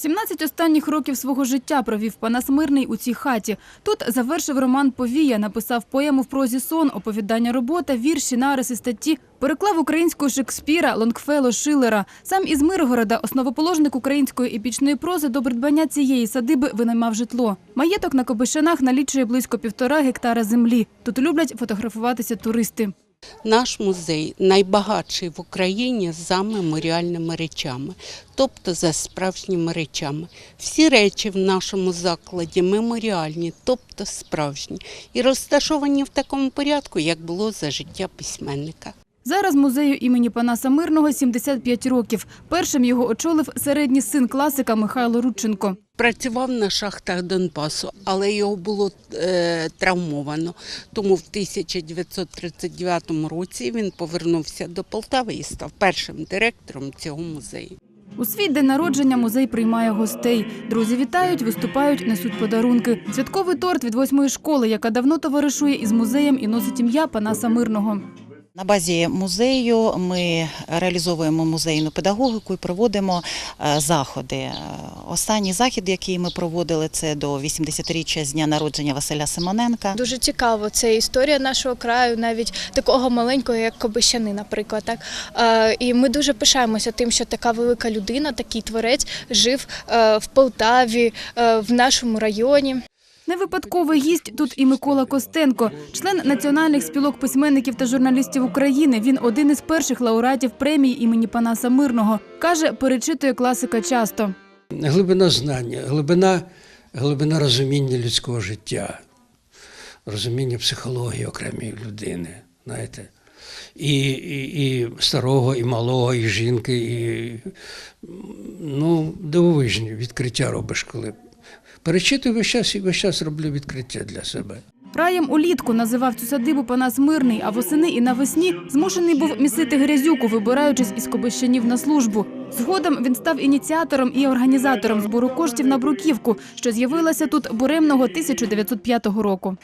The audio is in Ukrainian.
17 останніх років свого життя провів Панас Мирний у цій хаті. Тут завершив роман «Повія», написав поему в прозі «Сон», оповідання робота, вірші, нариси, статті, переклав українського Шекспіра, Лонгфело, Шиллера. Сам із Миргорода, основоположник української епічної прози, до придбання цієї садиби винаймав житло. Маєток на Кобишинах налічує близько півтора гектара землі. Тут люблять фотографуватися туристи. Наш музей найбагатший в Україні за меморіальними речами, тобто за справжніми речами. Всі речі в нашому закладі меморіальні, тобто справжні, і розташовані в такому порядку, як було за життя письменника. Зараз музею імені Панаса Мирного 75 років. Першим його очолив середній син класика Михайло Рудченко. Працював на шахтах Донбасу, але його було е, травмовано. Тому в 1939 році він повернувся до Полтави і став першим директором цього музею. У свій день народження музей приймає гостей. Друзі вітають, виступають, несуть подарунки. Святковий торт від восьмої школи, яка давно товаришує із музеєм і носить ім'я Панаса Мирного. На базі музею ми реалізовуємо музейну педагогіку і проводимо е, заходи. Е, Останній захід, який ми проводили, це до 80-річчя з дня народження Василя Симоненка. Дуже цікаво. Це історія нашого краю, навіть такого маленького, як Кобищани, наприклад. Так Е, і ми дуже пишаємося тим, що така велика людина, такий творець, жив в Полтаві, в нашому районі. Не випадковий гість тут і Микола Костенко, член національних спілок письменників та журналістів України. Він один із перших лауреатів премії імені Панаса Мирного. Каже, перечитує класика часто. глибина знання, глибина, глибина розуміння людського життя, розуміння психології окремої людини, знаєте. І, і, і старого, і малого, і жінки, і ну, дивовижні відкриття робиш, коли перечитую весь час і весь час роблю відкриття для себе. Раєм улітку називав цю садибу Панас Мирний, а восени і навесні змушений був місити грязюку, вибираючись із Кобищанів на службу. Згодом він став ініціатором і організатором збору коштів на бруківку, що з'явилася тут буремного 1905 року.